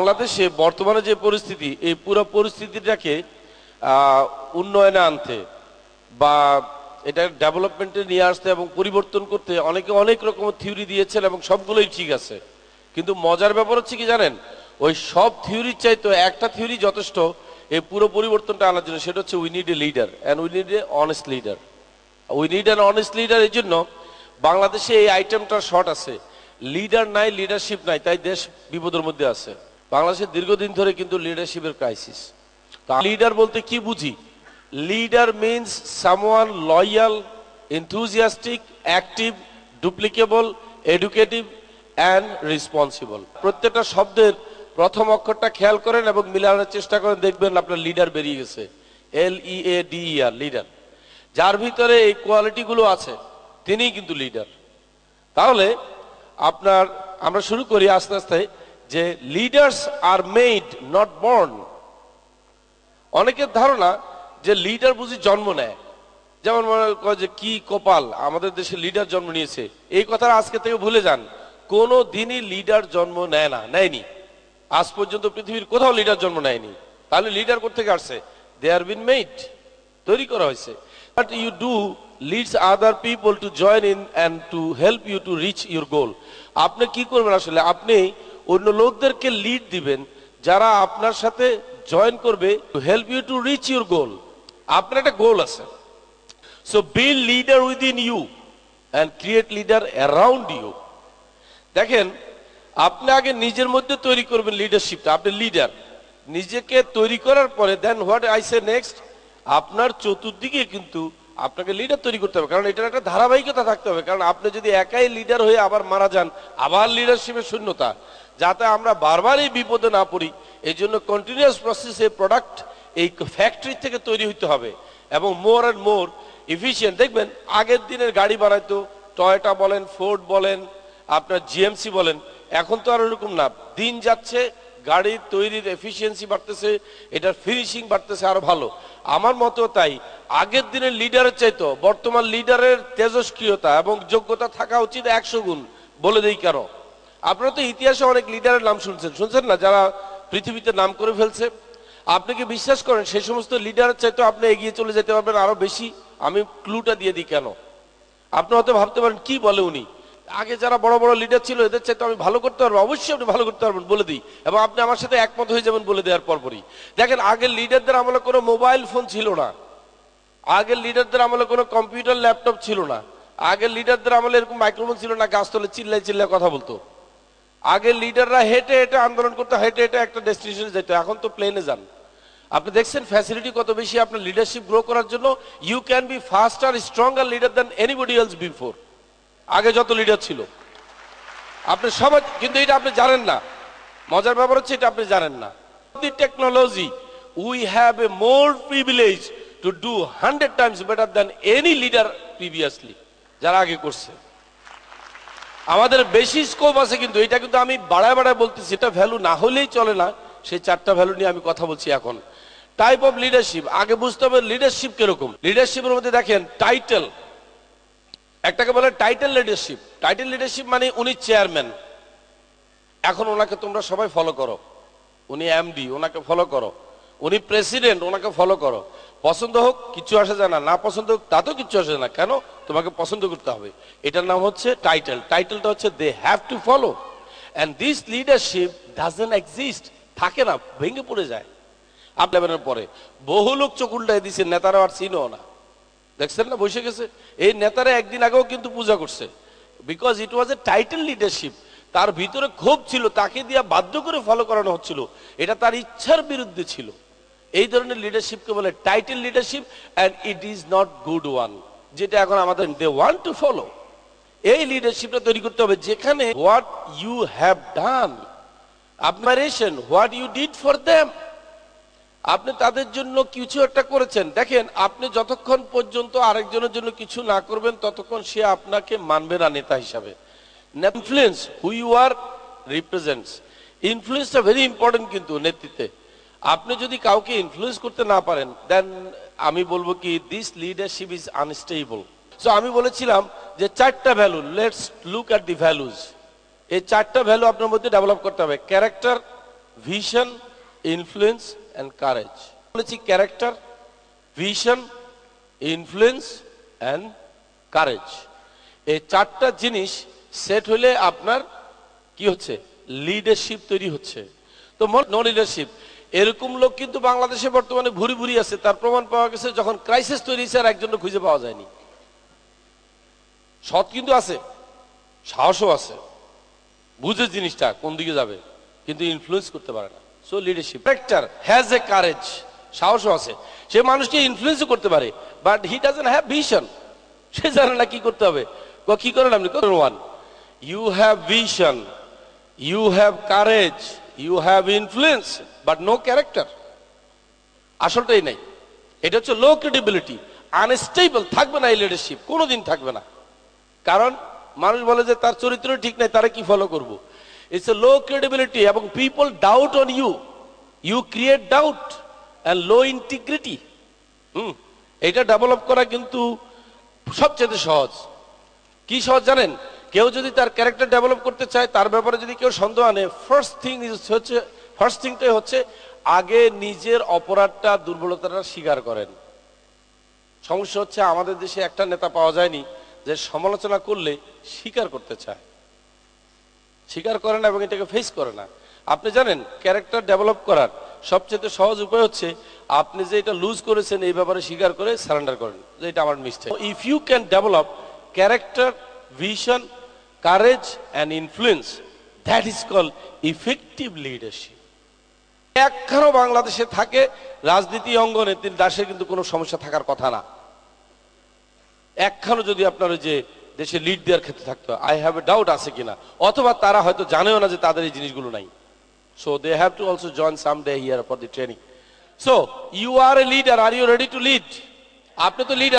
বাংলাদেশে বর্তমানে যে পরিস্থিতি, এই পুরো পরিস্থিতিটাকে উন্নয়নে আনতে বা এটা ডেভেলপমেন্টে নিয়ে আসতে এবং পরিবর্তন করতে অনেকে অনেক রকম থিওরি দিয়েছেন এবং সবগুলোই ঠিক আছে। কিন্তু মজার ব্যাপার হচ্ছে কি জানেন? ওই সব থিওরির চাইতো একটা থিওরি যথেষ্ট এই পুরো পরিবর্তনটা আনার জন্য, সেটা হচ্ছে we need a leader and we need a honest leader we need an honest leader এই জন্য বাংলাদেশে এই আইটেমটা শর্ট আছে। লিডার নাই লিডারশিপ নাই, তাই দেশ বিপদের মধ্যে আছে। বাংলাদেশে দীর্ঘদিন ধরে কিন্তু লিডারশিপের ক্রাইসিস লিডার বলতে কি বুঝি? Leader means someone loyal enthusiastic active duplicable educative and responsible প্রত্যেকটা শব্দের প্রথম অক্ষরটা খেয়াল করেন এবং মিলানোর চেষ্টা করেন, দেখবেন আপনার লিডার বেরিয়ে গেছে। এল ই এ ডি আর লিডার যার ভিতরে এই কোয়ালিটিগুলো আছে, তিনিই কিন্তু লিডার তাহলে আপনার, আমরা শুরু করি আস্তে আস্তে। যে leaders are made not born অনেকের ধারণা যে লিডার বুঝি জন্ম নেয়। যেমন মনে করে যে কি কপাল, আমাদের দেশে লিডার জন্ম নিয়েছে। এই কথা আজকে থেকে ভুলে যান। কোনো দিনই লিডার জন্ম নেয় না, নেয়নি। আজ পর্যন্ত পৃথিবীর কোথাও লিডার জন্ম নেয়নি। তাহলে লিডার করতে আসছে? দে আর বিন মেড তৈরি করা হয়েছে। But you do leads other people to join in and to help you to reach your goal আপনি কি করবেন আসলে? আপনি অন্য লোকদেরকে লিড দিবেন, যারা আপনার সাথে জয়েন করবে to help you to reach your goal আপনার একটা গোল আছে। So build leader within you and create leader around you দেখেন, আপনি আগে নিজের মধ্যে তৈরি করবেন লিডারশিপটা আপনি লিডার নিজেকে তৈরি করার পরে then what I say next আপনার চতুর্দিকে কিন্তু আপনাকে লিডার তৈরি করতে হবে, কারণ এটার একটা ধারাবাহিকতা থাকতে হবে। কারণ আপনি যদি একাই লিডার হয়ে আবার মারা যান, আবার লিডারশিপের শূন্যতা। যাতে আমরা বারবার এই বিপদে না পড়ি এই জন্য কন্টিনিউয়াস প্রসেসে প্রোডাক্ট এই ফ্যাক্টরি থেকে তৈরি হতে হবে। এবং মোর অ্যান্ড মোর ইফিসিয়েন্ট দেখবেন, আগের দিনের গাড়ি বানাইতো টয়টা বলেন ফোর্ড বলেন, আপনার জিএমসি বলেন, এখন তো আর ওরকম না। দিন যাচ্ছে, গাড়ির তৈরির এফিসিয়েন্সি বাড়তেছে, এটার ফিনিশিং বাড়তেছে আরও ভালো। আমার মতো তাই। আগের দিনের লিডারের চাইতো, বর্তমান লিডারের তেজস্ক্রিয়তা এবং যোগ্যতা থাকা উচিত একশো গুণ, বলে দেই কেন আপনারা তো ইতিহাসে অনেক লিডারের নাম শুনছেন। শুনছেন না? যারা পৃথিবীতে নাম করে ফেলছে। আপনি কি বিশ্বাস করেন, সেই সমস্ত লিডারের চাইতো আপনি এগিয়ে চলে যেতে পারবেন আরও বেশি? আমি ক্লুটা দিয়ে দিই কেন? আপনি হয়তো ভাবতে পারেন, কি বলে উনি? আগে যারা বড় বড় লিডার ছিল, এদের চাইতে আমি ভালো করতে পারব? অবশ্যই আপনি ভালো করতে পারবেন, বলে দিই। এবং আপনি আমার সাথে একমত হয়ে যাবেন, বলে দেওয়ার পরপরই। দেখেন, আগের লিডারদের আমলে কোনো মোবাইল ফোন ছিল না। আগের লিডারদের আমলে কোনো কম্পিউটার ল্যাপটপ ছিল না। আগের লিডারদের আমলে এরকম মাইক্রোফোন ছিল না গাছতলে চিল্লাই চিল্লাই কথা বলতো। আগের লিডাররা হেঁটে হেঁটে আন্দোলন করতে, হেঁটে হেঁটে একটা ডেস্টিনেশনে যেত এখন তো প্লেনে যান। আপনি দেখছেন ফ্যাসিলিটি কত বেশি আপনার লিডারশিপ গ্রো করার জন্য। You can be faster stronger leader than anybody else before আগে যত লিডার ছিল। আপনি সবাই, কিন্তু এটা আপনি জানেন না। মজার ব্যাপার হচ্ছে এটা আপনি জানেন না। Technology we have a more privilege to do hundred times better than any leader previously যারা আগে করছে। আমাদের বেশি স্কোপ আছে কিন্তু, এটা কিন্তু আমি বাড়ায় বাড়ায় বলতেছি, এটা ভ্যালু না হলেই চলে না, সেই চারটা ভ্যালু নিয়ে আমি কথা বলছি এখন। টাইপ অফ লিডারশিপ আগে বুঝতে হবে লিডারশিপ কীরকম। লিডারশিপের মধ্যে দেখেন টাইটেল একটাকে বলে টাইটেল লিডারশিপ টাইটেল লিডারশিপ মানে উনি চেয়ারম্যান এখন ওনাকে তোমরা সবাই ফলো করো। উনি এমডি ওনাকে ফলো করো। উনি প্রেসিডেন্ট ওনাকে ফলো করো। পছন্দ হোক, কিছু আসে যায় না। না পছন্দ হোক, তাতেও কিছু আসে না। কেন? তোমাকে পছন্দ করতে হবে। এটার নাম হচ্ছে টাইটেল টাইটেলটা হচ্ছে they have to follow and this leadership doesn't exist থাকে না, ভেঙে পড়ে যায়। আপনার পরে। বহু লোক চোখ উল্টাই দিছে, নেতারা আর চিনো না। দেখছেন না? বসে গেছে। এই নেতারা একদিন আগেও কিন্তু পূজা করছে। Because it was a title leadership তার ভিতরে ক্ষোভ ছিল, তাকে দিয়ে বাধ্য করে ফলো করানো হচ্ছিল। এটা তার ইচ্ছার বিরুদ্ধে ছিল। এই ধরনের লিডারশিপকে বলে title leadership and it is not good one যেটা এখন আমাদের দে ওয়ান টু ফলো এই লিডারশিপটা তৈরি করতে হবে যেখানে what you have done আপনারেশন what you did for them আপনি তাদের জন্য কিছু একটা করেছেন। দেখেন, আপনি যতক্ষণ পর্যন্ত আরেকজনের জন্য কিছু না করবেন, ততক্ষণ সে আপনাকে মানবে না নেতা হিসাবে। Influence who you are represents ইনফ্লুয়েন্সটা very important কিন্তু নেতৃত্বে। আপনি যদি কাউকে ইনফ্লুয়েন্স করতে না পারেন দেন আমি বলব কি this leadership is unstable so আমি বলেছিলাম যে চারটা value let's look at the values এই চারটা ভ্যালু আপনার মধ্যে ডেভেলপ করতে হবে character vision influence and courage বলেছি character vision influence and courage এই চারটা জিনিস সেট হলে আপনার কি হচ্ছে? লিডারশিপ তৈরি হচ্ছে। তো নো লিডারশিপ এরকম লোক কিন্তু বাংলাদেশে বর্তমানে ভুরি ভুরি আছে। তার প্রমাণ পাওয়া গেছে যখন ক্রাইসিস তৈরি হয়েছে আর একজন খুঁজে পাওয়া যায়নি। সৎ কিন্তু আছে, সাহসও আছে, বুঝে জিনিসটা কোন দিকে যাবে, কিন্তু ইনফ্লুয়েন্স করতে পারে না। So leadership character has a courage সাহসও আছে। সে মানুষকে ইনফ্লুয়েন্সও করতে পারে but he doesn't have vision সে জানে না কি করতে হবে। ক- করেন আপনি? One you have vision you have courage you have influence but no character. আসলটাই নাই। এটা হচ্ছে লো ক্রেডিবিলিটি আনস্টেবল থাকবে না এই লিডারশিপ কোনোদিন থাকবে না। কারণ মানুষ বলে যে তার চরিত্র ঠিক নাই, তারা কি ফলো করব? ইটস এ লো ক্রেডিবিলিটি এবং people doubt on you you create doubt and low integrity hmm, এটা ডেভেলপ করা কিন্তু সবচেয়ে সহজ। কি সহজ জানেন? কেউ যদি তার ক্যারেক্টার ডেভেলপ করতে চায়, তার ব্যাপারে যদি কেউ সন্দেহ আনে ফার্স্ট থিং ইজ হচ্ছে ফার্স্ট থিংটাই হচ্ছে, আগে নিজের অপরাধটা, দুর্বলতাটা স্বীকার করেন। সমস্যা হচ্ছে, আমাদের দেশে একটা নেতা পাওয়া যায়নি যে সমালোচনা করলে স্বীকার করতে চায়। স্বীকার করে না এবং এটাকে ফেস করে না। আপনি জানেন ক্যারেক্টার ডেভেলপ করার সবচেয়ে সহজ উপায় হচ্ছে, আপনি যে এটা লুজ করেছেন, এই ব্যাপারে স্বীকার করে সারেন্ডার করেন, যে এটা আমার mistake if you can develop character vision courage and influence that is call effective leadership একখানো বাংলাদেশে থাকে, রাজনীতি অঙ্গনে তিনি দাসের কিন্তু কোনো সমস্যা থাকার কথা না। একখানো যদি আপনার যে দেশে লিড দেওয়ার ক্ষেত্রে থাকতো আই হ্যাভ এ ডাউট আছে কিনা? অথবা তারা হয়তো জানেও না যে তাদের এই জিনিসগুলো নাই। So they have to also join some day here for the training so you are a leader are you ready to lead আপনি তো লিডার